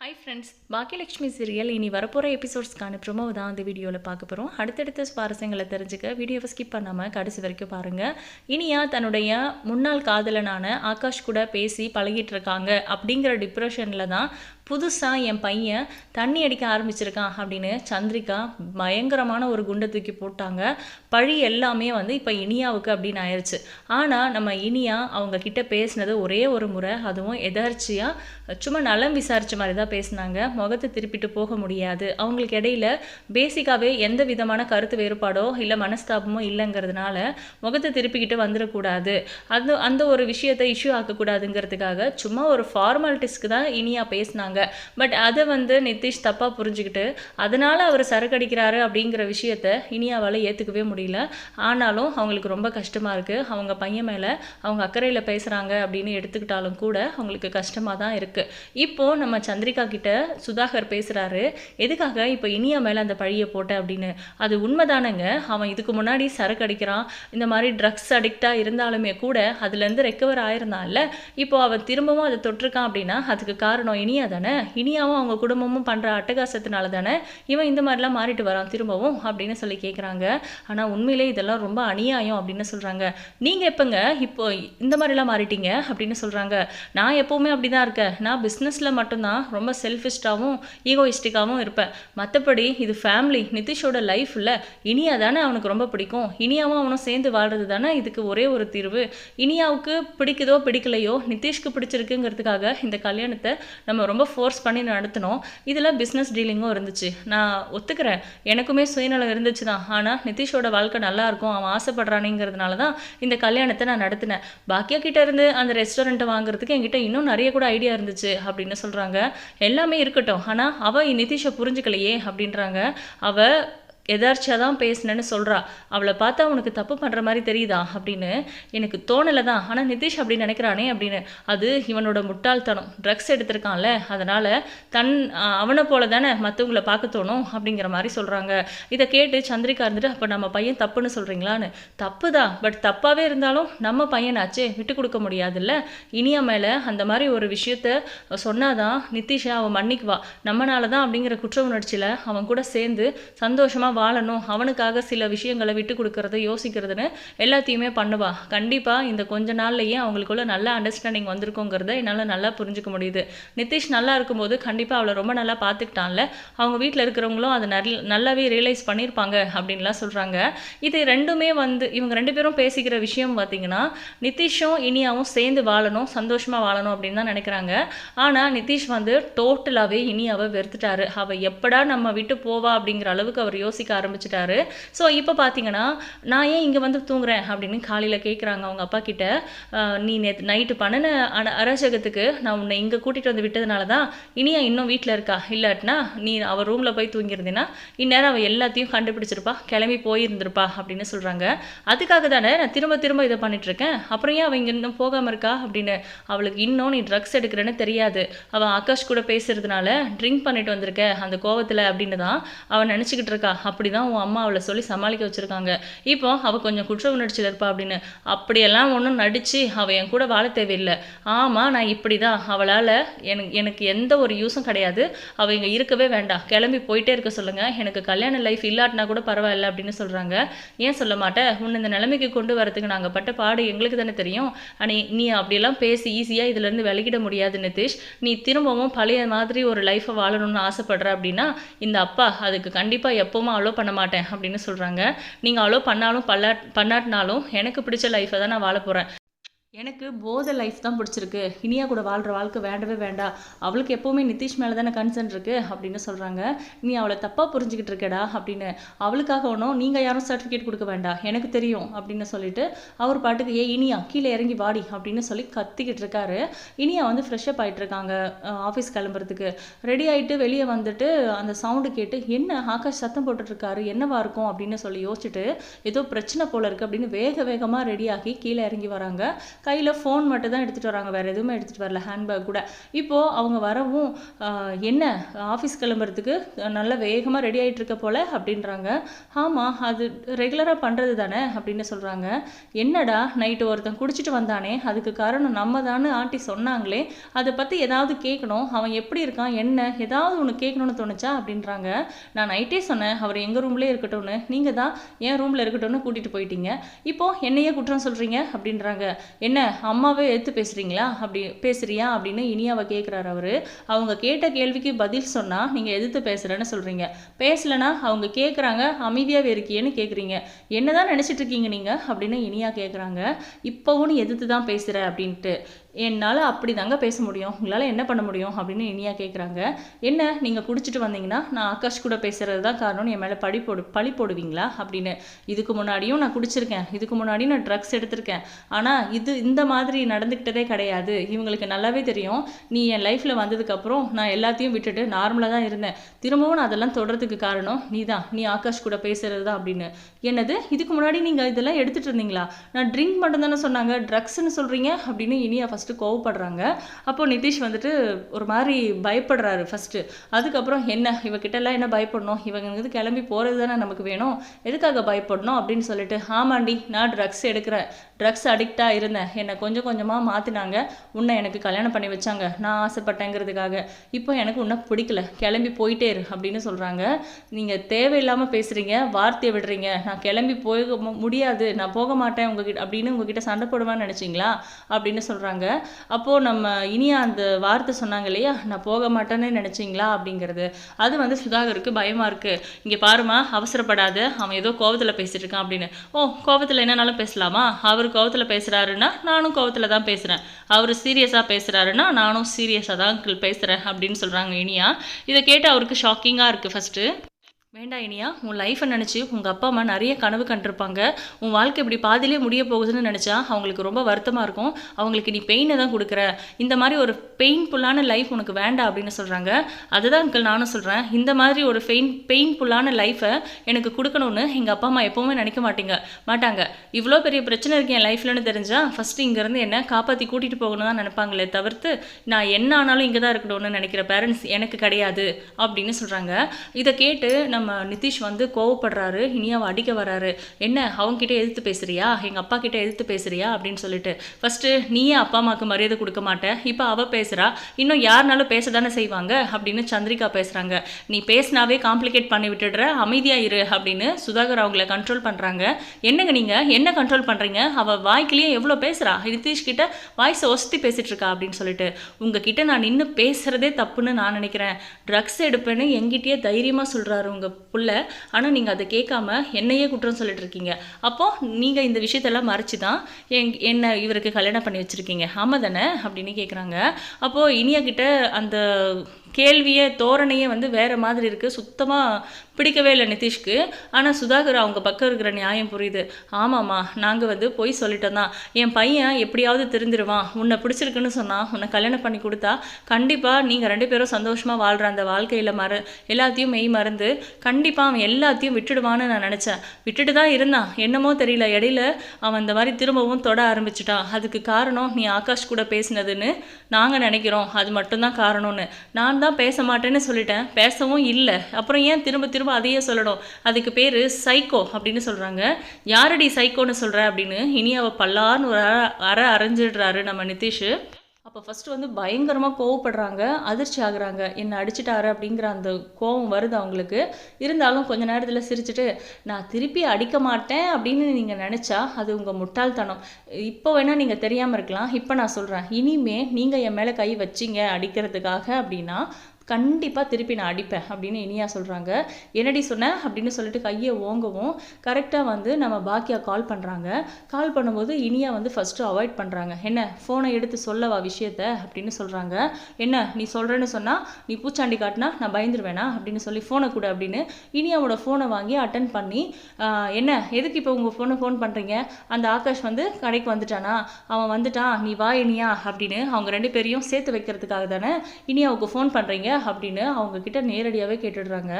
Hi friends Baakiyalakshmi serial இனி வரப்போகிற எபிசோட்ஸ்க்கான promo தான் அந்த வீடியோவில் பார்க்க போகிறோம் அடுத்தடுத்த சுவாரஸ்யங்களை தெரிஞ்சுக்க வீடியோவை ஸ்கிப் பண்ணாமல் கடைசி வரைக்கும் பாருங்கள் இனியா தன்னுடைய முன்னாள் காதலனான ஆகாஷ் கூட பேசி பழகிட்டு இருக்காங்க அப்படிங்கிற டிப்ரெஷனில் தான் புதுசாக என் பையன் தண்ணி அடிக்க ஆரம்பிச்சிருக்கான் அப்படின்னு சந்திரிகா பயங்கரமான ஒரு குண்டை தூக்கி போட்டாங்க. பழி எல்லாமே வந்து இப்போ இனியாவுக்கு அப்படின்னு ஆயிடுச்சு ஆனால் நம்ம இனியா அவங்க கிட்ட பேசினது ஒரே ஒரு முறை அதுவும் எதர்ச்சியாக சும்மா நலம் விசாரிச்ச மாதிரி தான் பேசினாங்க. முகத்தை திருப்பிட்டு போக முடியாது. அவங்களுக்கு இடையில பேசிக்காகவே எந்த விதமான கருத்து வேறுபாடோ இல்லை மனஸ்தாபமோ இல்லைங்கிறதுனால முகத்தை திருப்பிக்கிட்டு வந்துடக்கூடாது. அது அந்த ஒரு விஷயத்தை இஷ்யூ ஆக்கக்கூடாதுங்கிறதுக்காக சும்மா ஒரு ஃபார்மாலிட்டிஸ்க்கு தான் இனியா பேசினாங்க. பட் அதை வந்து நிதிஷ் தப்பாக புரிஞ்சுக்கிட்டு அதனால் அவர் சரக்கடிக்கிறாரு அப்படிங்கிற விஷயத்த இனியாவால் ஏற்றுக்கவே முடியல. ஆனாலும் அவங்களுக்கு ரொம்ப கஷ்டமாக இருக்குது அவங்க பையன் மேலே அவங்க அக்கறையில் பேசுகிறாங்க அப்படின்னு எடுத்துக்கிட்டாலும் கூட அவங்களுக்கு கஷ்டமாக தான் இருக்குது இப்போது நம்ம சந்திரிகா கிட்ட சுதாகர் பேசுகிறாரு எதுக்காக இப்போ இனியா மேலே அந்த பழியை போட்ட அப்படின்னு? அது உண்மைதானங்க. அவன் இதுக்கு முன்னாடி சரக்கு அடிக்கிறான் இந்த மாதிரி ட்ரக்ஸ் அடிக்டாக இருந்தாலுமே கூட அதுலேருந்து ரெக்கவர் ஆயிருந்தான்ல இப்போ அவன் திரும்பவும் அதை தொட்டிருக்கான் அப்படின்னா அதுக்கு காரணம் இனியா தானே இனியாவும் அவங்க குடும்பமும் பண்ணுற அட்டகாசத்தினால தானே இவன் இந்த மாதிரிலாம் மாறிட்டு வரான் திரும்பவும் அப்படின்னு சொல்லி கேட்குறாங்க ஆனால் உண்மையிலே இதெல்லாம் ரொம்ப அநியாயம் அப்படின்னு சொல்கிறாங்க நீங்கள் எப்போங்க இப்போ இந்த மாதிரிலாம் மாறிட்டீங்க அப்படின்னு சொல்கிறாங்க நான் எப்போவுமே அப்படி தான் இருக்கேன். நான் பிஸ்னஸில் மட்டும்தான் ரொம்ப செல்ஃபிஸ்டாகவும் ஈகோயிஸ்டிக்காகவும் இருப்பேன். மற்றபடி இது ஃபேமிலி நிதிஷோட லைஃப் இல்லை. இனியா தானே அவனுக்கு ரொம்ப பிடிக்கும். இனியாவும் அவனும் சேர்ந்து வாழ்றது தானே இதுக்கு ஒரே ஒரு தீர்வு. இனியாவுக்கு பிடிக்குதோ பிடிக்கலையோ நிதிஷ்க்கு பிடிச்சிருக்குங்கிறதுக்காக இந்த கல்யாணத்தை நம்ம ரொம்ப ஃபோர்ஸ் பண்ணி நடத்தினோம். இதில் பிஸ்னஸ் டீலிங்கும் இருந்துச்சு. நான் ஒத்துக்கிறேன். எனக்குமே சுயநலம் இருந்துச்சு தான் ஆனால் நிதிஷோட வாழ்க்கை நல்லாயிருக்கும் அவன் ஆசைப்படுறானேங்கிறதுனால தான் இந்த கல்யாணத்தை நான் நடத்தினேன். பாக்கியா கிட்ட இருந்து அந்த ரெஸ்டாரண்ட்டை வாங்குறதுக்கு என்கிட்ட இன்னும் நிறைய கூட ஐடியா இருந்துச்சு அப்படின்னு சொல்கிறாங்க எல்லாமே இருக்கட்டும். ஆனால் அவள் நிதிஷை புரிஞ்சுக்கலையே அப்படின்றாங்க. அவள் எதார்ச்சியாக தான் பேசினேன்னு சொல்கிறா அவளை பார்த்தா உனக்கு தப்பு பண்ணுற மாதிரி தெரியுதா? அப்படின்னு எனக்கு தோணலை தான் ஆனால் நிதிஷ் அப்படி நினைக்கிறானே அப்படின்னு. அது இவனோட முட்டாள்தனம். ட்ரக்ஸ் எடுத்திருக்கான்ல. அதனால் தன் அவனை போல தானே மற்றவங்கள பார்க்க தோணும் அப்படிங்கிற மாதிரி சொல்கிறாங்க இதை கேட்டு சந்திரிகா இருந்துட்டு அப்போ நம்ம பையன் தப்புன்னு சொல்கிறீங்களான்னு தப்பு தான் பட் தப்பாகவே இருந்தாலும் நம்ம பையனாச்சே. விட்டு கொடுக்க முடியாதுல்ல. இனியா மேலே அந்த மாதிரி ஒரு விஷயத்த சொன்னாதான் நிதிஷை அவன் மன்னிக்குவா. நம்மனால தான் அப்படிங்கிற குற்ற உணர்ச்சியில் அவன் கூட சேர்ந்து சந்தோஷமாக வாழணும். அவனுக்காக சில விஷயங்களை விட்டு கொடுக்கறது யோசிக்கிறதுன்னு எல்லாத்தையுமே பண்ணுவா. கண்டிப்பாக இந்த கொஞ்ச நாள்லையே அவங்களுக்குள்ள நல்ல அண்டர்ஸ்டாண்டிங் வந்திருக்குங்கிறத என்னால் நல்லா புரிஞ்சுக்க முடியுது. நிதிஷ் நல்லா இருக்கும்போது கண்டிப்பாக அவளை ரொம்ப நல்லா பார்த்துக்கிட்டான்ல. அவங்க வீட்டில் இருக்கிறவங்களும் அதை நல்ல நல்லாவே ரியலைஸ் பண்ணியிருப்பாங்க அப்படின்லாம் சொல்கிறாங்க இது ரெண்டுமே வந்து இவங்க ரெண்டு பேரும் பேசிக்கிற விஷயம் பார்த்தீங்கன்னா நிதிஷும் இனியாவும் சேர்ந்து வாழணும் சந்தோஷமாக வாழணும் அப்படின்னு தான் நினைக்கிறாங்க. ஆனால் நிதிஷ் வந்து டோட்டலாகவே இனியாவை வெறுத்துட்டாரு. அவள் எப்படா நம்ம விட்டு போவா அப்படிங்கிற அளவுக்கு அவர் யோசிக்க ஆரம்பிச்சிட்டாரு. ஸோ இப்போ பார்த்தீங்கன்னா நான் ஏன் இங்கே வந்து தூங்குறேன் அப்படின்னு காலையில் கேட்குறாங்க அவங்க அப்பா கிட்ட. நீ நேற்று நைட்டு பண்ணின அன அராஜகத்துக்கு நான் உன்னை இங்கே கூட்டிகிட்டு வந்து விட்டதுனால தான் இனியா இன்னும் வீட்டில் இருக்கா? இல்லாட்டினா நீ அவள் ரூமில் போய் தூங்கியிருந்தேன்னா இந்நேரம் அவள் எல்லாத்தையும் கண்டுபிடிச்சிருப்பா. கிளம்பி போயிருந்திருப்பா அப்படின்னு சொல்கிறாங்க அதுக்காக தானே நான் திரும்ப திரும்ப இதை பண்ணிட்டு இருக்கேன் அப்புறம் ஏன் அவள் இங்கே இன்னும் போகாமல் இருக்கா அப்படின்னு அவளுக்கு இன்னும் நீ ட்ரக்ஸ் எடுக்கிறேன்னு தெரியாது. அவள் ஆகாஷ் கூட பேசுறதுனால ட்ரிங்க் பண்ணிட்டு வந்திருக்க அந்த கோவத்தில் அப்படின்னு தான் அவன் நினச்சிக்கிட்டு இருக்கா. அப்படி தான் உன் அம்மா அவளை சொல்லி சமாளிக்க வச்சுருக்காங்க. இப்போ அவள் கொஞ்சம் குற்ற உணர்ச்சியில் இருப்பா அப்படின்னு. அப்படியெல்லாம் ஒன்றும் நடித்து அவள் என் கூட வாழ தேவையில்லை. ஆமாம் நான் இப்படி தான் அவளால் எனக்கு எனக்கு எந்த ஒரு யூஸும் கிடையாது. அவள் இங்கே இருக்கவே வேண்டாம். கிளம்பி போயிட்டே இருக்க சொல்லுங்கள் எனக்கு கல்யாண லைஃப் இல்லாட்டினா கூட பரவாயில்ல அப்படின்னு சொல்கிறாங்க ஏன் சொல்ல மாட்டேன் உன்னை இந்த நிலைமைக்கு கொண்டு வரதுக்கு நாங்கள் பட்ட பாடு எங்களுக்கு தானே தெரியும். ஆனால் நீ அப்படியெல்லாம் பேசி ஈஸியாக இதுலேருந்து விலகிட முடியாது நிதிஷ். நீ திரும்பவும் பழைய மாதிரி ஒரு லைஃப்பை வாழணும்னு ஆசைப்படுற அப்படின்னா இந்த அப்பா அதுக்கு கண்டிப்பாக எப்போவும் அலோ பண்ண மாட்டேன் அப்படின்னு சொல்கிறாங்க நீங்கள் அலோ பண்ணாலும் பல்லா பண்ணாட்டினாலும் எனக்கு பிடிச்ச லைஃப்பை தான் நான் வாழ போகிறேன் எனக்கு போதை லைஃப் தான் பிடிச்சிருக்கு. இனியா கூட வாழ்கிற வாழ்க்கை வேண்டவே வேண்டாம் அவளுக்கு எப்போவுமே நிதிஷ் மேலே தானே கன்சர்ன் இருக்குது அப்படின்னு சொல்கிறாங்க நீ அவளை தப்பாக புரிஞ்சுக்கிட்டு இருக்கடா அப்படின்னு. அவளுக்காக ஒன்றும் நீங்கள் யாரும் சர்டிஃபிகேட் கொடுக்க வேண்டாம் எனக்கு தெரியும் அப்படின்னு சொல்லிட்டு அவர் பாட்டுக்கு ஏ இனியா கீழே இறங்கி வாடி அப்படின்னு சொல்லி கத்திக்கிட்டு இருக்காரு. இனியா வந்து ஃப்ரெஷ்அப் ஆகிட்டு இருக்காங்க ஆஃபீஸ் கிளம்புறதுக்கு. ரெடி ஆகிட்டு வெளியே வந்துட்டு அந்த சவுண்டு கேட்டு என்ன ஆகாஷ் சத்தம் போட்டுட்டு இருக்காரு? என்னவா இருக்கும்? அப்படின்னு சொல்லி யோசிச்சுட்டு ஏதோ பிரச்சனை போல இருக்கு அப்படின்னு வேக வேகமாக ரெடி ஆகி கீழே இறங்கி வராங்க. கையில் ஃபோன் மட்டும் தான் எடுத்துகிட்டு வராங்க. வேறு எதுவுமே எடுத்துகிட்டு வரல. ஹேண்ட்பேக் கூட. இப்போது அவங்க வரவும் என்ன? ஆஃபீஸ் கிளம்புறதுக்கு நல்லா வேகமாக ரெடி ஆகிட்டு இருக்க அப்படின்றாங்க. ஆமாம் அது ரெகுலராக பண்ணுறது தானே? அப்படின்னு சொல்கிறாங்க என்னடா நைட்டு ஒருத்தன் குடிச்சிட்டு வந்தானே? அதுக்கு காரணம் நம்ம தானே ஆண்டி சொன்னாங்களே. அதை பற்றி ஏதாவது கேட்கணும் அவன் எப்படி இருக்கான்? என்ன? ஏதாவது ஒன்று கேட்கணும்னு தோணுச்சா? அப்படின்றாங்க. நான் நைட்டே சொன்னேன். அவர் எங்கள் ரூம்லேயே இருக்கட்டும்னு. நீங்கள் தான் என் ரூமில் இருக்கட்டும்னு கூட்டிகிட்டு போயிட்டீங்க. இப்போது என்னையே குற்றம் சொல்கிறீங்க அப்படின்றாங்க. என்ன அம்மாவே எடுத்து பேசுகிறீங்களா அப்படி பேசுகிறியா அப்படின்னு இனியாவை கேட்குறாரு அவர். அவங்க கேட்ட கேள்விக்கு பதில் சொன்னால் நீங்கள் எதிர்த்து பேசுகிறேன்னு சொல்கிறீங்க பேசலைன்னா அவங்க கேட்குறாங்க அமைதியாகவே இருக்கியேன்னு கேட்குறீங்க என்னதான் தான் நினச்சிட்ருக்கீங்க நீங்கள் அப்படின்னு இனியா கேட்குறாங்க இப்போவும் நீ எதிர்த்து தான் பேசுகிற அப்படின்ட்டு. என்னால் அப்படி தாங்க பேச முடியும். உங்களால் என்ன பண்ண முடியும்? அப்படின்னு இனியா கேட்குறாங்க என்ன நீங்கள் குடிச்சிட்டு வந்தீங்கன்னா நான் ஆகாஷ் கூட பேசுகிறது தான் காரணம் என் மேலே பழி போடு பழி போடுவீங்களா? அப்படின்னு. இதுக்கு முன்னாடியும் நான் குடிச்சிருக்கேன். இதுக்கு முன்னாடியும் நான் ட்ரக்ஸ் எடுத்திருக்கேன். ஆனால் இது இந்த மாதிரி நடந்துக்கிட்டதே கிடையாது. இவங்களுக்கு நல்லாவே தெரியும். நீ என் லைஃப்பில் வந்ததுக்கப்புறம் நான் எல்லாத்தையும் விட்டுட்டு நார்மலாக தான் இருந்தேன். திரும்பவும் நான் அதெல்லாம் தொடர்றதுக்கு காரணம் நீ தான் நீ ஆகாஷ் கூட பேசுகிறது தான் அப்படின்னு. என்னது? இதுக்கு முன்னாடி நீங்கள் இதெல்லாம் எடுத்துகிட்டு இருந்தீங்களா? நான் ட்ரிங்க் மட்டும் தானே சொன்னாங்க. ட்ரக்ஸ்னு சொல்கிறீங்க அப்படின்னு இனியா ஃபஸ்ட்டு கோவப்படுறாங்க. அப்போ நிதிஷ் வந்துட்டு ஒரு மாதிரி பயப்படுறாரு ஃபஸ்ட்டு அதுக்கப்புறம் என்ன? இவகிட்டலாம் என்ன பயப்படணும்? இவங்க வந்து கிளம்பி போகிறது தானே நமக்கு வேணும்? எதுக்காக பயப்படணும்? அப்படின்னு சொல்லிட்டு ஆமாண்டி நான் ட்ரக்ஸ் எடுக்கிறேன். ட்ரக்ஸ் அடிக்டாக இருந்தேன். என்னை கொஞ்சம் கொஞ்சமாக மாற்றினாங்க உன்னை எனக்கு கல்யாணம் பண்ணி வச்சாங்க. நான் ஆசைப்பட்டேங்கிறதுக்காக. இப்போ எனக்கு உன்னை பிடிக்கல. கிளம்பி போயிட்டே இரு அப்படின்னு சொல்கிறாங்க நீங்கள் தேவையில்லாமல் பேசுகிறீங்க வார்த்தையை விடுறீங்க. நான் கிளம்பி போக மு- முடியாது. நான் போக மாட்டேன் உங்ககிட்ட அப்படின்னு உங்ககிட்ட சண்டை போடுவான்னு நினச்சிங்களா? அப்படின்னு சொல்கிறாங்க அப்போது நம்ம இனியா அந்த வார்த்தை சொன்னாங்க இல்லையா? நான் போக மாட்டேன்னு நினச்சிங்களா? அப்படிங்கிறது. அது வந்து சுதாகருக்கு பயமாக இருக்குது இங்கே பாருமா அவசரப்படாத. அவன் ஏதோ கோவத்தில் பேசிகிட்டு இருக்கான் அப்படின்னு. ஓ கோவத்தில் என்னனாலும் பேசலாமா? அவர் கோவத்தில் பேசுகிறாருன்னா நானும் கோவத்தில் தான் பேசுகிறேன் அவர் சீரியஸாக பேசுகிறாருன்னா நானும் சீரியஸாக தான் பேசுகிறேன் அப்படின்னு சொல்கிறாங்க இனியா. இதை கேட்டு அவருக்கு ஷாக்கிங்காக இருக்குது ஃபஸ்ட்டு வேண்டாம் இனியா உன் லைஃப்பை நினச்சி உங்கள் அப்பா அம்மா நிறைய கனவு கண்டிருப்பாங்க. உன் வாழ்க்கை இப்படி பாதியிலே முடிய போகுதுன்னு நினச்சா அவங்களுக்கு ரொம்ப வருத்தமாக இருக்கும். அவங்களுக்கு நீ பெயினை தான் கொடுக்குற. இந்த மாதிரி ஒரு பெயின்ஃபுல்லான லைஃப் உனக்கு வேண்டாம் அப்படின்னு சொல்கிறாங்க அதுதான் அங்கிள் நானும் சொல்கிறேன் இந்த மாதிரி ஒரு பெயின் பெயின்ஃபுல்லான லைஃப்பை எனக்கு கொடுக்கணும்னு எங்கள் அப்பா அம்மா எப்போவுமே நினைக்க மாட்டீங்க. மாட்டாங்க. இவ்வளோ பெரிய பிரச்சனை இருக்கு என் லைஃப்லன்னு தெரிஞ்சால் ஃபஸ்ட்டு இங்கேருந்து என்ன காப்பாற்றி கூட்டிகிட்டு போகணும் தான் நினைப்பாங்களே தவிர்த்து நான் என்ன ஆனாலும் இங்கே தான் இருக்கணும்னு நினைக்கிற பேரண்ட்ஸ் எனக்கு கிடையாது அப்படின்னு சொல்கிறாங்க இதை கேட்டு நம்ம நிதிஷ் வந்து கோவப்படுறாரு இனியாவை அடிக்க வராரு. என்ன அவங்ககிட்ட எதிர்த்து பேசுறியா? எங்கள் அப்பா கிட்ட எதிர்த்து பேசுறியா? அப்படின்னு சொல்லிட்டு. ஃபஸ்ட்டு நீயே அப்பா அம்மாவுக்கு மரியாதை கொடுக்க மாட்டேன் இப்போ அவள் பேசுகிறா இன்னும் யாருனாலும் பேச தானே செய்வாங்க? அப்படின்னு சந்திரிகா பேசுகிறாங்க நீ பேசினாவே காம்ப்ளிகேட் பண்ணி விட்டுடுற. அமைதியாக இரு அப்படின்னு சுதாகர் அவங்கள கண்ட்ரோல் பண்ணுறாங்க என்னங்க நீங்கள் என்ன கண்ட்ரோல் பண்ணுறீங்க அவள் வாய்க்கிலேயே எவ்வளோ பேசுகிறா நிதிஷ் கிட்ட வாய்ஸை ஒசத்தி பேசிகிட்டு இருக்கா அப்படின்னு சொல்லிட்டு. உங்ககிட்ட நான் நின்று பேசுகிறதே தப்புன்னு நான் நினைக்கிறேன். ட்ரக்ஸ் எடுப்பேன்னு எங்கிட்டயே தைரியமாக சொல்கிறாரு உங்கள் புள்ள. ஆனால் நீங்கள் அதை கேட்காம என்னையே குற்றம் சொல்லிட்டு இருக்கீங்க. அப்போது நீங்கள் இந்த விஷயத்தெல்லாம் மறைச்சு தான் எங் என்ன இவருக்கு கல்யாணம் பண்ணி வச்சுருக்கீங்க. ஆமாம் தானே? அப்படின்னு கேட்குறாங்க அப்போது இனியா கிட்ட அந்த கேள்வியே தோரணையே வந்து வேறு மாதிரி இருக்குது சுத்தமாக பிடிக்கவே இல்லை நிதிஷ்க்கு. ஆனால் சுதாகர் அவங்க பக்கம் இருக்கிற நியாயம் புரியுது. ஆமாம்மா நாங்கள் வந்து போய் சொல்லிட்டோம் தான். என் பையன் எப்படியாவது திருந்திருவான். உன்னை பிடிச்சிருக்குன்னு சொன்னால் உன்னை கல்யாணம் பண்ணி கொடுத்தா கண்டிப்பாக நீங்கள் ரெண்டு பேரும் சந்தோஷமாக வாழ்கிற அந்த வாழ்க்கையில் மற எல்லாத்தையும் மெய் மறந்து கண்டிப்பாக அவன் எல்லாத்தையும் விட்டுடுவான்னு நான் நினச்சேன். விட்டுட்டு தான் இருந்தான். என்னமோ தெரியல இடையில அவன் இந்த மாதிரி திரும்பவும் தொட ஆரம்பிச்சிட்டான். அதுக்கு காரணம் நீ ஆகாஷ் கூட பேசினதுன்னு நாங்கள் நினைக்கிறோம். அது மட்டும்தான் காரணம்னு. நான் நான் தான் பேச மாட்டேன்னு சொல்லிட்டேன் பேசவும் இல்லை அப்புறம் ஏன் திரும்ப திரும்ப அதையே சொல்லணும் அதுக்கு பேர் சைக்கோ அப்படின்னு சொல்கிறாங்க யாரடி சைக்கோன்னு சொல்கிற அப்படின்னு இனி அவள் பல்லான்னு ஒரு அற அற அரைஞ்சிடுறாரு நம்ம நிதிஷ் அப்போ ஃபஸ்ட்டு வந்து பயங்கரமாக கோவப்படுறாங்க அதிர்ச்சி ஆகுறாங்க. என்னை அடிச்சிட்டாரு அப்படிங்கிற அந்த கோவம் வருது அவங்களுக்கு. இருந்தாலும் கொஞ்ச நேரத்தில் சிரிச்சுட்டு நான் திருப்பி அடிக்க மாட்டேன் அப்படின்னு நீங்கள் நினச்சா அது உங்கள் முட்டாள்தனம். இப்போ வேணால் நீங்கள் தெரியாமல் இருக்கலாம். இப்போ நான் சொல்கிறேன் இனிமே நீங்கள் என் மேலே கை வச்சிங்க அடிக்கிறதுக்காக அப்படின்னா கண்டிப்பாக திருப்பி நான் அடிப்பேன் அப்படின்னு இனியா சொல்கிறாங்க என்னடி சொன்ன? அப்படின்னு சொல்லிட்டு கையை ஓங்கவும் கரெக்டாக வந்து நம்ம பாக்கியா கால் பண்ணுறாங்க கால் பண்ணும்போது இனியா வந்து ஃபஸ்ட்டு அவாய்ட் பண்ணுறாங்க என்ன? ஃபோனை எடுத்து சொல்லவா விஷயத்த? அப்படின்னு சொல்கிறாங்க என்ன? நீ சொல்கிறேன்னு சொன்னால் நீ பூச்சாண்டி காட்டினா நான் பயந்துருவேனா? அப்படின்னு சொல்லி ஃபோனை கூட அப்படின்னு இனியாவோட ஃபோனை வாங்கி அட்டன் பண்ணி என்ன? எதுக்கு இப்போ உங்கள் ஃபோனை ஃபோன் பண்ணுறீங்க அந்த ஆகாஷ் வந்து கடைக்கு வந்துட்டானா? அவன் வந்துட்டான். நீ வா இனியா அப்படின்னு அவங்க ரெண்டு பேரையும் சேர்த்து வைக்கிறதுக்காக தானே இனியாவுக்கு ஃபோன் பண்ணுறீங்க அப்படின்னு அவங்க கிட்ட நேரடியாகவே கேட்டுடுறாங்க.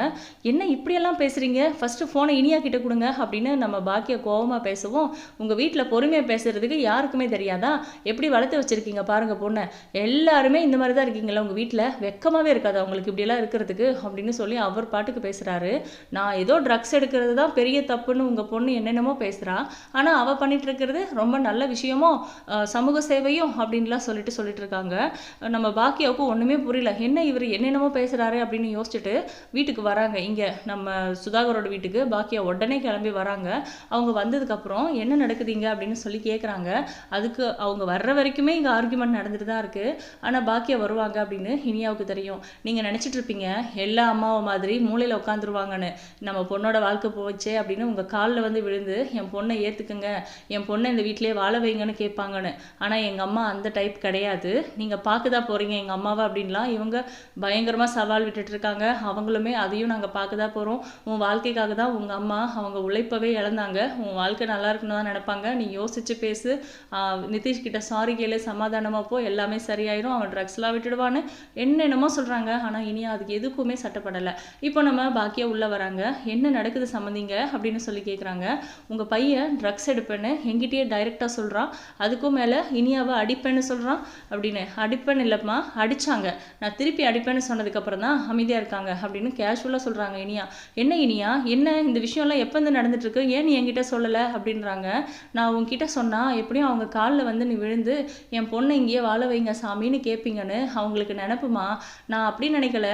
என்ன இப்படியெல்லாம் பேசுகிறீங்க ஃபஸ்ட்டு ஃபோனை இனியா கிட்ட கொடுங்க அப்படின்னு நம்ம பாக்கிய கோபமாக பேசுவோம். உங்கள் வீட்டில் பொறுமையாக பேசுகிறதுக்கு யாருக்குமே தெரியாதா? எப்படி வளர்த்து வச்சுருக்கீங்க பாருங்கள் பொண்ணை. எல்லாருமே இந்த மாதிரி தான் இருக்கீங்களா உங்கள் வீட்டில் வெக்கமாகவே இருக்காது அவங்களுக்கு இப்படியெல்லாம் இருக்கிறதுக்கு? அப்படின்னு சொல்லி அவர் பாட்டுக்கு பேசுகிறாரு நான் ஏதோ ட்ரக்ஸ் எடுக்கிறது தான் பெரிய தப்புன்னு உங்கள் பொண்ணு என்னென்னமோ பேசுகிறா ஆனால் அவள் பண்ணிட்டு இருக்கிறது ரொம்ப நல்ல விஷயமோ சமூக சேவையும் அப்படின்லாம் சொல்லிட்டு சொல்லிட்டு இருக்காங்க. நம்ம பாக்கியாவுக்கு ஒன்றுமே புரியல. என்ன இவர் என்ன என்னென்னமோ பேசுகிறாரு அப்படின்னு யோசிச்சுட்டு வீட்டுக்கு வராங்க. இங்கே நம்ம சுதாகரோட வீட்டுக்கு பாக்கியா உடனே கிளம்பி வராங்க. அவங்க வந்ததுக்கப்புறம் என்ன நடக்குதுங்க அப்படின்னு சொல்லி கேட்குறாங்க அதுக்கு அவங்க வர்ற வரைக்குமே இங்கே ஆர்குமெண்ட் நடந்துட்டு தான் இருக்குது ஆனால் பாக்கியா வருவாங்க அப்படின்னு இனியாவுக்கு தெரியும். நீங்கள் நினச்சிட்டு இருப்பீங்க எல்லா அம்மாவை மாதிரி மூளையில் உட்காந்துருவாங்கன்னு நம்ம பொண்ணோட வாழ்க்கை போச்சே அப்படின்னு உங்கள் காலில் வந்து விழுந்து என் பொண்ணை ஏற்றுக்குங்க என் பொண்ணை இந்த வீட்டிலேயே வாழ வைங்கன்னு கேட்பாங்கன்னு. ஆனால் எங்கள் அம்மா அந்த டைப் கிடையாது. நீங்கள் பார்க்க தான் போகிறீங்க எங்கள் அம்மாவை? அப்படின்லாம் இவங்க பயங்கரமாக சவால் விட்டுட்டு இருக்காங்க அவங்களுமே அதையும் நாங்கள் பார்க்க தான் போகிறோம் உன் வாழ்க்கைக்காக தான் உங்கள் அம்மா அவங்க உழைப்பவே இழந்தாங்க. உன் வாழ்க்கை நல்லா இருக்கணும் தான் நினைப்பாங்க. நீ யோசிச்சு பேசு. நிதிஷ்கிட்ட நிதிஷ் கிட்ட சாரி கேளு சமாதானமாக போ. எல்லாமே சரியாயிரும். அவன் ட்ரக்ஸ்லாம் விட்டுடுவான்னு என்னென்னமோ சொல்கிறாங்க ஆனால் இனி அதுக்கு எதுக்குமே சட்டப்படலை. இப்போ நம்ம பாக்கியா உள்ளே வராங்க. என்ன நடக்குது சம்மந்திங்க அப்படின்னு சொல்லி கேட்குறாங்க உங்கள் பையன் ட்ரக்ஸ் எடுப்பேன்னு எங்கிட்டயே டைரெக்டாக சொல்கிறான் அதுக்கும் மேலே இனியாவை அடிப்பேன்னு சொல்கிறான் அப்படின்னு. அடிப்பேன்னு இல்லைம்மா. அடிச்சாங்க. நான் திருப்பி அடிப்பேன்னு சொன்னதுக்கப்புறம் தான் அமைதியாக இருக்காங்க அப்படின்னு கேஷுவலாக சொல்கிறாங்க இனியா. என்ன இனியா? என்ன இந்த விஷயம்லாம் எப்போ வந்து நடந்துட்டுருக்கு? ஏன் நீ என்கிட்ட சொல்லலை? அப்படின்றாங்க. நான் உங்ககிட்ட சொன்னால் எப்படியும் அவங்க காலில் வந்து நீ விழுந்து என் பொண்ணை இங்கேயே வாழ வைங்க சாமின்னு கேட்பீங்கன்னு அவங்களுக்கு நினப்புமா? நான் அப்படி நினைக்கல.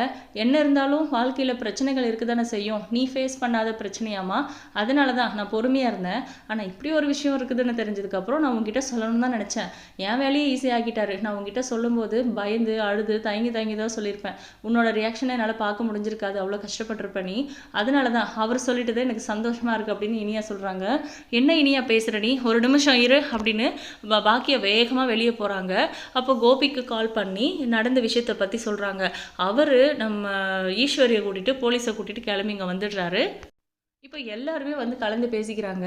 என்ன இருந்தாலும் வாழ்க்கையில் பிரச்சனைகள் இருக்க தானே செய்யும். நீ ஃபேஸ் பண்ணாத பிரச்சனையாமா அதனால தான் நான் பொறுமையாக இருந்தேன். ஆனால் இப்படி ஒரு விஷயம் இருக்குதுன்னு தெரிஞ்சதுக்கப்புறம் நான் உங்ககிட்ட சொல்லணும்னு தான் நினச்சேன். என் வேலையை ஈஸியாகிட்டாரு நான் உங்ககிட்ட சொல்லும்போது பயந்து அழுது தயங்கி தயங்கி தான் சொல்லியிருப்பேன். உன்னோட ரியாக்ஷனை என்னால் பார்க்க முடிஞ்சிருக்காது. அவ்வளோ கஷ்டப்பட்டிருப்ப நீ. அதனால தான் அவர் சொல்லிட்டு எனக்கு சந்தோஷமா இருக்கு அப்படின்னு இனியா சொல்கிறாங்க என்ன இனியா பேசுகிற நீ? ஒரு நிமிஷம் இரு அப்படின்னு பாக்கியை வேகமாக வெளியே போகிறாங்க அப்போ கோபிக்கு கால் பண்ணி நடந்த விஷயத்தை பற்றி சொல்கிறாங்க அவர் நம்ம ஈஸ்வரியை கூட்டிகிட்டு போலீஸை கூட்டிகிட்டு கிளம்பி இங்கே வந்துடுறாரு. இப்போ எல்லாருமே வந்து கலந்து பேசிக்கிறாங்க.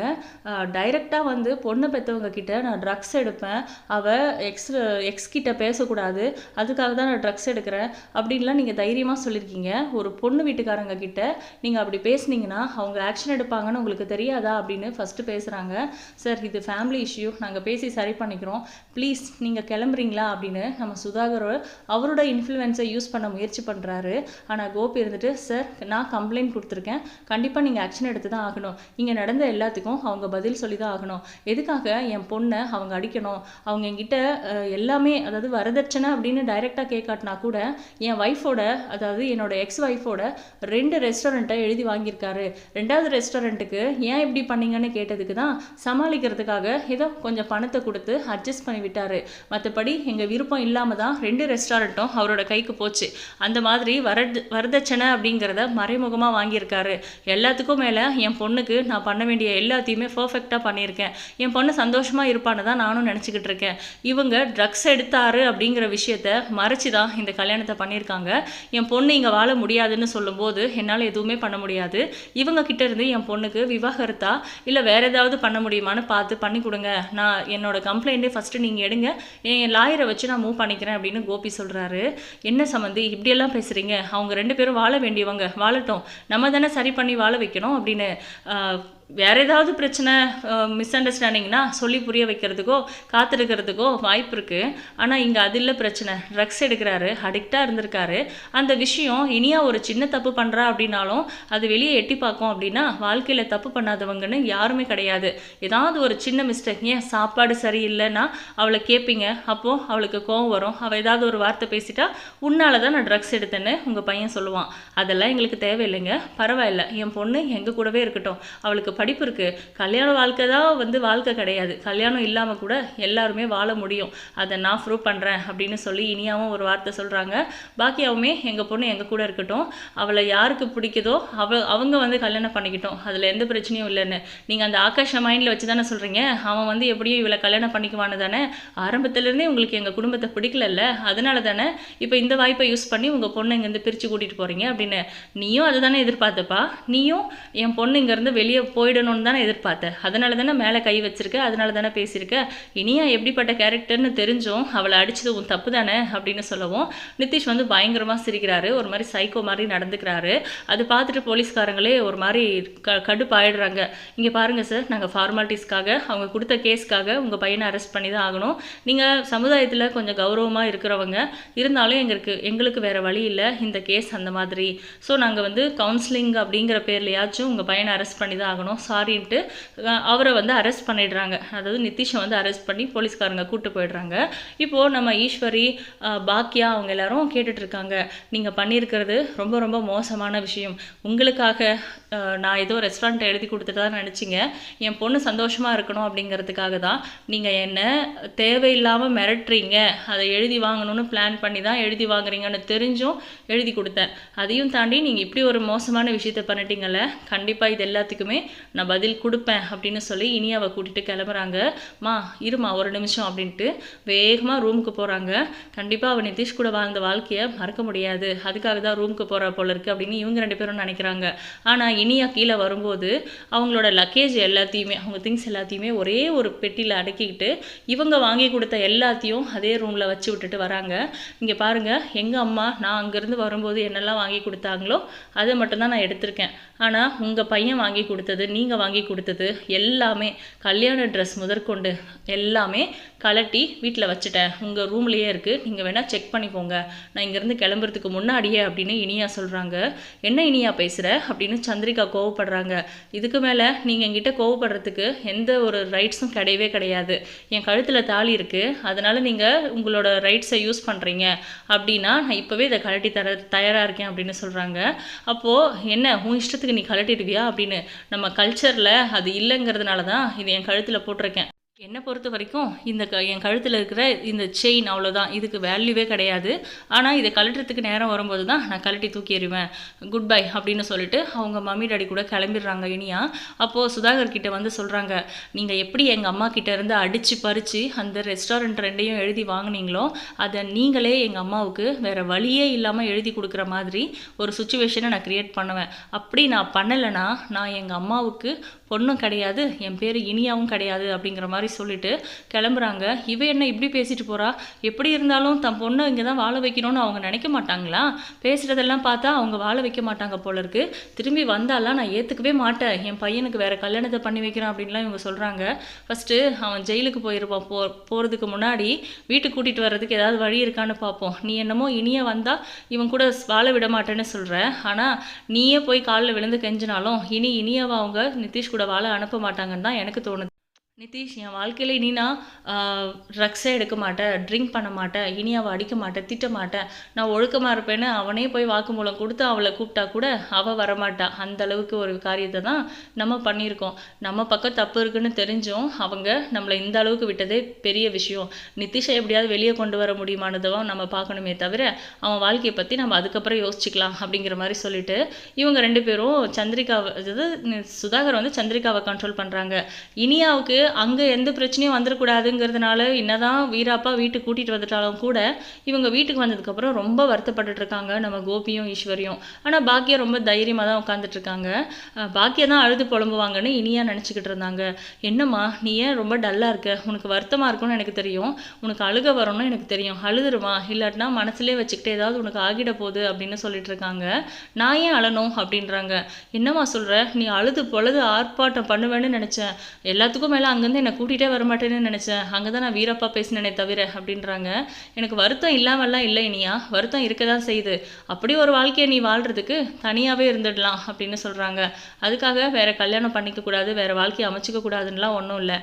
டைரெக்டாக வந்து பொண்ணை பெற்றவங்க கிட்ட நான் ட்ரக்ஸ் எடுப்பேன். அவள் எக்ஸ் எக்ஸ் கிட்ட பேசக்கூடாது. அதுக்காக தான் நான் ட்ரக்ஸ் எடுக்கிறேன். அப்படின்லாம் நீங்கள் தைரியமாக சொல்லியிருக்கீங்க ஒரு பொண்ணு வீட்டுக்காரங்க கிட்ட நீங்கள் அப்படி பேசுனீங்கன்னா அவங்க ஆக்ஷன் எடுப்பாங்கன்னு உங்களுக்கு தெரியாதா அப்படின்னு ஃபஸ்ட்டு பேசுகிறாங்க சார் இது ஃபேமிலி இஷ்யூ நாங்கள் பேசி சரி பண்ணிக்கிறோம். ப்ளீஸ் நீங்கள் கிளம்புறீங்களா அப்படின்னு நம்ம சுதாகர் அவரோட இன்ஃப்ளூயன்ஸை யூஸ் பண்ண முயற்சி பண்ணுறாரு ஆனால் கோபி இருந்துட்டு சார் நான் கம்ப்ளைண்ட் கொடுத்துருக்கேன். கண்டிப்பாக நீங்கள் ஆக்ஷன் எடுத்து தான் ஆகணும். இங்கே நடந்த எல்லாத்துக்கும் அவங்க பதில் சொல்லி தான் ஆகணும். எதுக்காக என் பொண்ணை அவங்க அடிக்கணும்? அவங்க என்கிட்ட எல்லாமே அதாவது வரதட்சணை அப்படின்னு டைரெக்டாக கேட்காட்டினா கூட என் ஒய்ஃபோட அதாவது என்னோட எக்ஸ் ஒய்ஃபோட ரெண்டு ரெஸ்டாரண்ட்டை எழுதி வாங்கியிருக்காரு. ரெண்டாவது ரெஸ்டாரண்ட்டுக்கு ஏன் இப்படி பண்ணீங்கன்னு கேட்டதுக்கு தான் சமாளிக்கிறதுக்காக ஏதோ கொஞ்சம் பணத்தை கொடுத்து அட்ஜஸ்ட் பண்ணி விட்டாரு. மற்றபடி எங்கள் விருப்பம் இல்லாமல் தான் ரெண்டு ரெஸ்டாரண்ட்டும் அவரோட கைக்கு போச்சு. அந்த மாதிரி வரட் வரதட்சணை அப்படிங்கிறத மறைமுகமாக வாங்கியிருக்காரு. எல்லாத்துக்கும் மேலே என் பொண்ணுக்கு நான் பண்ண வேண்டிய எல்லாத்தையுமே பர்ஃபெக்டாக பண்ணியிருக்கேன். என் பொண்ணு சந்தோஷமாக இருப்பான்னு தான் நானும் நினச்சிக்கிட்டு இருக்கேன். இவங்க ட்ரக்ஸ் எடுத்தாரு அப்படிங்கிற விஷயத்த மறைச்சி தான் இந்த கல்யாணத்தை பண்ணியிருக்காங்க. என் பொண்ணு இங்கே வாழ முடியாதுன்னு சொல்லும்போது என்னால் எதுவுமே பண்ண முடியாது. இவங்க கிட்ட இருந்து என் பொண்ணுக்கு விவாகரத்தா? இல்லை வேற ஏதாவது பண்ண முடியுமான்னு பார்த்து பண்ணி கொடுங்க. நான் என்னோட கம்ப்ளைண்ட்டே ஃபஸ்ட்டு நீங்கள் எடுங்க. என் லாயரை வச்சு நான் மூவ் பண்ணிக்கிறேன் அப்படின்னு கோபி சொல்கிறாரு என்ன சம்மந்தி இப்படியெல்லாம் பேசுகிறீங்க அவங்க ரெண்டு பேரும் வாழ வேண்டியவங்க. வாழட்டும். நம்ம தானே சரி பண்ணி வாழ வைக்கணும். அப்படின்னு வேறு ஏதாவது பிரச்சனை மிஸ் அண்டர்ஸ்டாண்டிங்னா சொல்லி புரிய வைக்கிறதுக்கோ காத்திருக்கிறதுக்கோ வாய்ப்பு இருக்குது ஆனால் இங்கே அது இல்லை பிரச்சனை. ட்ரக்ஸ் எடுக்கிறாரு அடிக்டாக இருந்திருக்காரு. அந்த விஷயம் இனியா ஒரு சின்ன தப்பு பண்ணுறா அப்படின்னாலும் அது வெளியே எட்டி பார்க்கும் அப்படின்னா வாழ்க்கையில் தப்பு பண்ணாதவங்கன்னு யாருமே கிடையாது. ஏதாவது ஒரு சின்ன மிஸ்டேக் ஏன் சாப்பாடு சரியில்லைன்னா அவளை கேட்பீங்க அப்போது அவளுக்கு கோவம் வரும். அவள் ஏதாவது ஒரு வார்த்தை பேசிட்டா உன்னால தான் நான் ட்ரக்ஸ் எடுத்தேன்னு உங்கள் பையன் சொல்லுவான். அதெல்லாம் எங்களுக்கு தேவையில்லைங்க. பரவாயில்ல. என் பொண்ணு எங்கள் கூடவே இருக்கட்டும். அவளுக்கு படிப்பு இருக்குது கல்யாண வாழ்க்கை தான் வந்து வாழ்க்கை கிடையாது. கல்யாணம் இல்லாமல் கூட எல்லாருமே வாழ முடியும். அதை நான் ப்ரூவ் பண்ணுறேன் அப்படின்னு சொல்லி இனியாவும் ஒரு வார்த்தை சொல்கிறாங்க பாக்கியாவுமே எங்கள் பொண்ணு எங்கள் கூட இருக்கட்டும். அவளை யாருக்கு பிடிக்குதோ அவ அவங்க வந்து கல்யாணம் பண்ணிக்கிட்டோம். அதில் எந்த பிரச்சனையும் இல்லைன்னு. நீங்கள் அந்த ஆகாஷ மைண்டில் வச்சு தானே சொல்கிறீங்க அவன் வந்து எப்படியும் இவளை கல்யாணம் பண்ணிக்குவான்னு தானே? ஆரம்பத்துலேருந்தே உங்களுக்கு எங்கள் குடும்பத்தை பிடிக்கலல்ல? அதனால தானே இப்போ இந்த வாய்ப்பை யூஸ் பண்ணி உங்கள் பொண்ணு இங்கேருந்து பிரித்து கூட்டிகிட்டு போகிறீங்க அப்படின்னு. நீயும் அதை தானே எதிர்பார்த்தப்பா? நீயும் என் பொண்ணு இங்கேருந்து வெளியே போய் போயிடணும்னு தானே எதிர்பார்த்தேன். அதனால தானே மேலே கை வச்சிருக்க அதனால தானே பேசியிருக்க. இனியா எப்படிப்பட்ட கேரக்டர்னு தெரிஞ்சும் அவளை அடிச்சது உன் தப்பு தானே அப்படின்னு சொல்லவும் நிதிஷ் வந்து பயங்கரமாக சிரிக்கிறாரு. ஒரு மாதிரி சைக்கோ மாதிரி நடந்துக்கிறாரு. அது பார்த்துட்டு போலீஸ்காரங்களே ஒரு மாதிரி க கடுப்பாயிடுறாங்க. இங்கே பாருங்கள் சார் நாங்கள் ஃபார்மாலிட்டிஸ்க்காக அவங்க கொடுத்த கேஸ்க்காக உங்கள் பையனை அரெஸ்ட் பண்ணி தான் ஆகணும். நீங்கள் சமுதாயத்தில் கொஞ்சம் கௌரவமாக இருக்கிறவங்க இருந்தாலும் எங்களுக்கு எங்களுக்கு வேறு வழி இல்லை இந்த கேஸ் அந்த மாதிரி. ஸோ நாங்கள் வந்து கவுன்சிலிங் அப்படிங்கிற பேர்லையாச்சும் உங்கள் பையனை அரெஸ்ட் பண்ணி தான் ஆகணும். சாரின்ட்டு அவரை வந்து அரெஸ்ட் பண்ணிடுறாங்க. அதாவது நிதிஷை வந்து அரெஸ்ட் பண்ணி போலீஸ்காரங்க கூப்பிட்டு போயிடுறாங்க. இப்போது நம்ம ஈஸ்வரி பாக்கியா அவங்க எல்லாரும் கேட்டுட்ருக்காங்க. நீங்கள் பண்ணியிருக்கிறது ரொம்ப ரொம்ப மோசமான விஷயம். உங்களுக்காக நான் ஏதோ ரெஸ்டாரண்ட் எழுதி கொடுத்துட்டு தான் நினச்சிங்க. என் பொண்ணு சந்தோஷமாக இருக்கணும் அப்படிங்கிறதுக்காக தான் நீங்கள் என்ன தேவையில்லாமல் மிரட்டுறீங்க. அதை எழுதி வாங்கணும்னு பிளான் பண்ணி தான் எழுதி வாங்குறீங்கன்னு தெரிஞ்சும் எழுதி கொடுத்தேன். அதையும் தாண்டி நீங்கள் இப்படி ஒரு மோசமான விஷயத்த பண்ணிட்டீங்கல்ல? கண்டிப்பாக இது எல்லாத்துக்குமே நான் பதில் கொடுப்பேன் அப்படின்னு சொல்லி இனியாவை கூட்டிகிட்டு கிளம்புறாங்க. மா இருமா ஒரு நிமிஷம் அப்படின்ட்டு வேகமாக ரூமுக்கு போகிறாங்க கண்டிப்பாக அவள் நிதிஷ் கூட வாழ்ந்த வாழ்க்கையை மறக்க முடியாது. அதுக்காக தான் ரூமுக்கு போகிற போல இருக்குது அப்படின்னு இவங்க ரெண்டு பேரும் நினைக்கிறாங்க. ஆனால் இனியா கீழே வரும்போது அவங்களோட லக்கேஜ் எல்லாத்தையுமே அவங்க திங்ஸ் எல்லாத்தையுமே ஒரே ஒரு பெட்டியில் அடக்கிக்கிட்டு இவங்க வாங்கி கொடுத்த எல்லாத்தையும் அதே ரூமில் வச்சு விட்டுட்டு வராங்க. இங்கே பாருங்கள் எங்கள் அம்மா நான் அங்கேருந்து வரும்போது என்னெல்லாம் வாங்கி கொடுத்தாங்களோ அதை மட்டும்தான் நான் எடுத்திருக்கேன். ஆனால் உங்கள் பையன் வாங்கி கொடுத்தது நீங்கள் வாங்கி கொடுத்தது எல்லாமே கல்யாண ட்ரெஸ் முதற்கொண்டு எல்லாமே கலட்டி வீட்டில் வச்சுட்டேன். உங்கள் ரூம்லேயே இருக்குது நீங்கள் வேணால் செக் பண்ணிக்கோங்க. நான் இங்கேருந்து கிளம்புறதுக்கு முன்னாடியே அப்படின்னு இனியா சொல்கிறாங்க என்ன இனியா பேசுகிற அப்படின்னு சந்திரிகா கோவப்படுறாங்க. இதுக்கு மேலே நீங்கள் என்கிட்ட கோவப்படுறதுக்கு எந்த ஒரு ரைட்ஸும் கிடையவே கிடையாது. என் கழுத்தில் தாலி இருக்குது அதனால் நீங்கள் உங்களோட ரைட்ஸை யூஸ் பண்ணுறீங்க அப்படின்னா நான் இப்போவே இதை கழட்டி தர தயாராக இருக்கேன் அப்படின்னு சொல்கிறாங்க அப்போது என்ன? உன் இஷ்டத்துக்கு நீ கழட்டிடுவியா? அப்படின்னு நம்ம கல்ச்சரில் அது இல்லைங்கிறதுனால தான் இது என் கழுத்தில் போட்டிருக்கேன். என்னை பொறுத்த வரைக்கும் இந்த க என் கழுத்தில் இருக்கிற இந்த செயின் அவ்வளோதான் இதுக்கு வேல்யூவே கிடையாது. ஆனால் இதை கழட்டுறதுக்கு நேரம் வரும்போது தான் நான் கழட்டி தூக்கி எறிவேன். குட் பை அப்படின்னு சொல்லிட்டு அவங்க மம்மி டாடி கூட கிளம்பிடுறாங்க இனியா. அப்போது சுதாகர் கிட்ட வந்து சொல்கிறாங்க நீங்கள் எப்படி எங்கள் அம்மா கிட்ட இருந்து அடித்து பறித்து அந்த ரெஸ்டாரண்ட் ரெண்டையும் எழுதி வாங்குனீங்களோ அதை நீங்களே எங்கள் அம்மாவுக்கு வேறு வழியே இல்லாமல் எழுதி கொடுக்குற மாதிரி ஒரு சுச்சுவேஷனை நான் க்ரியேட் பண்ணுவேன். அப்படி நான் பண்ணலைன்னா நான் எங்கள் அம்மாவுக்கு பொண்ணும் கிடையாது என் பேர் இனியாவும் கிடையாது அப்படிங்கிற மாதிரி சொல்லிட்டு கிளம்புறாங்க. இவ என்ன இப்படி பேசிட்டு போறா? எப்படி இருந்தாலும் தன் பொண்ணை இங்கே தான் வாழ வைக்கணும்னு அவங்க நினைக்க மாட்டாங்களா? பேசுகிறதெல்லாம் பார்த்தா அவங்க வாழ வைக்க மாட்டாங்க போல இருக்கு. திரும்பி வந்தாலாம் நான் ஏற்றுக்கவே மாட்டேன். என் பையனுக்கு வேற கல்யாணத்தை பண்ணி வைக்கிறேன் அப்படின்லாம் இவங்க சொல்கிறாங்க ஃபஸ்ட்டு அவன் ஜெயிலுக்கு போயிருப்பான். போ போகிறதுக்கு முன்னாடி வீட்டுக்கு கூட்டிகிட்டு வர்றதுக்கு ஏதாவது வழி இருக்கான்னு பார்ப்போம். நீ என்னமோ இனியே வந்தால் இவன் கூட வாழ விட மாட்டேன்னு சொல்கிற ஆனால் நீயே போய் காலில் விழுந்து கெஞ்சினாலும் இனி இனியவா அவங்க நிதிஷ் கூட வாழ அனுப்ப மாட்டாங்கன்னு தான் எனக்கு தோணுது. நிதிஷ் என் வாழ்க்கையில் இனினா ட்ரக்ஸே எடுக்க மாட்டேன் ட்ரிங்க் பண்ண மாட்டேன் இனி அவள் அடிக்க மாட்டேன் திட்ட மாட்டேன். நான் ஒழுக்கமாக இருப்பேன்னு அவனே போய் வாக்குமூலம் கொடுத்து அவளை கூப்பிட்டா கூட அவள் வரமாட்டா. அந்த அளவுக்கு ஒரு காரியத்தை தான் நம்ம பண்ணியிருக்கோம். நம்ம பக்கம் தப்பு இருக்குன்னு தெரிஞ்சும் அவங்க நம்மளை இந்த அளவுக்கு விட்டதே பெரிய விஷயம். நிதிஷை எப்படியாவது வெளியே கொண்டு வர முடியுமானதும் நம்ம பார்க்கணுமே தவிர அவன் வாழ்க்கையை பற்றி நம்ம அதுக்கப்புறம் யோசிச்சுக்கலாம் அப்படிங்கிற மாதிரி சொல்லிட்டு இவங்க ரெண்டு பேரும் சந்திரிகாவை அதாவது சுதாகர் வந்து சந்திரிகாவை கண்ட்ரோல் பண்ணுறாங்க இனியாவுக்கு அங்கே எந்த பிரச்சனையும் வந்துடக்கூடாதுங்கிறதுனால என்னதான் வீராப்பா வீட்டுக்கு கூட்டிகிட்டு வந்துட்டாலும் கூட இவங்க வீட்டுக்கு வந்ததுக்கப்புறம் ரொம்ப வருத்தப்பட்டுட்டு இருக்காங்க நம்ம கோபியும் ஈஸ்வரியும். ஆனால் பாக்கியா ரொம்ப தைரியமாக தான் உட்காந்துட்டு இருக்காங்க. பாக்கியா தான் அழுது புலம்புவாங்கன்னு இனியா நினச்சிக்கிட்டு இருந்தாங்க. என்னம்மா நீ ஏன் ரொம்ப டல்லாக இருக்க? உனக்கு வருத்தமாக இருக்கும்னு எனக்கு தெரியும். உனக்கு அழுக வரும்னு எனக்கு தெரியும். அழுதுருமா? இல்லாட்டினா மனசுலேயே வச்சுக்கிட்டு ஏதாவது உனக்கு ஆகிட போகுது அப்படின்னு சொல்லிட்டு இருக்காங்க. நான் ஏன் அழணும் அப்படின்றாங்க. என்னம்மா சொல்கிற நீ அழுது பொழுது ஆர்ப்பாட்டம் பண்ணுவேன்னு நினச்சேன். எல்லாத்துக்கும் மேலே அங்கேருந்து என்னை கூட்டிகிட்டே வரமாட்டேன்னு நினச்சேன். அங்கே தான் நான் வீரப்பா பேசினேனே தவிர அப்படின்றாங்க. எனக்கு வருத்தம் இல்லாமல்லாம் இல்லை இனியா. வருத்தம் இருக்க தான் செய்யுது. அப்படி ஒரு வாழ்க்கையை நீ வாழ்கிறதுக்கு தனியாகவே இருந்துடலாம் அப்படின்னு சொல்கிறாங்க அதுக்காக வேற கல்யாணம் பண்ணிக்க கூடாது வாழ்க்கையை அமைச்சிக்கக்கூடாதுன்னெலாம் ஒன்றும் இல்லை.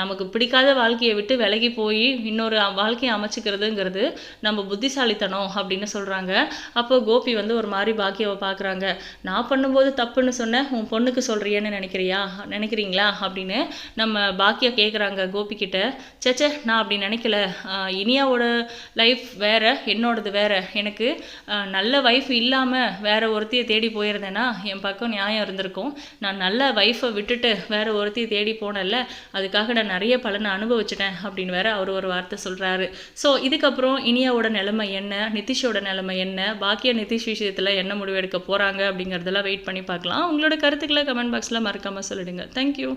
நமக்கு பிடிக்காத வாழ்க்கையை விட்டு விலகி போய் இன்னொரு வாழ்க்கையை அமைச்சிக்கிறதுங்கிறது நம்ம புத்திசாலித்தனம் அப்படின்னு சொல்கிறாங்க அப்போ கோபி வந்து ஒரு மாதிரி பாக்கியாவை பார்க்குறாங்க. நான் பண்ணும்போது தப்புன்னு சொன்னேன் உன் பொண்ணுக்கு சொல்கிறியேன்னு நினைக்கிறியா? நினைக்கிறீங்களா? அப்படின்னு நம்ம பாக்கியா கேட்குறாங்க கோபிக்கிட்ட சேச்சே நான் அப்படி நினைக்கல. இனியாவோட லைஃப் வேற என்னோடது வேறு. எனக்கு நல்ல ஒய்ஃப் இல்லாமல் வேற ஒருத்தியை தேடி போயிருந்தேன்னா என் பக்கம் நியாயம் இருந்திருக்கும். நான் நல்ல ஒய்ஃபை விட்டுட்டு வேறு ஒருத்தையை தேடி போனேன்ல அதுக்காக நான் நிறைய பலனை அனுபவிச்சிட்டேன் அப்படின்னு வேற அவர் ஒரு வார்த்தை சொல்கிறாரு ஸோ இதுக்கப்புறம் இனியாவோட நிலைமை என்ன? நிதிஷோட நிலைமை என்ன? பாக்கியா நிதிஷ் விஷயத்தில் என்ன முடிவு எடுக்க போகிறாங்க அப்படிங்கிறதெல்லாம் வெயிட் பண்ணி பார்க்கலாம். உங்களோட கருத்துக்களை கமெண்ட் பாக்ஸில் மறக்காமல் சொல்லிடுங்க. தேங்க்யூ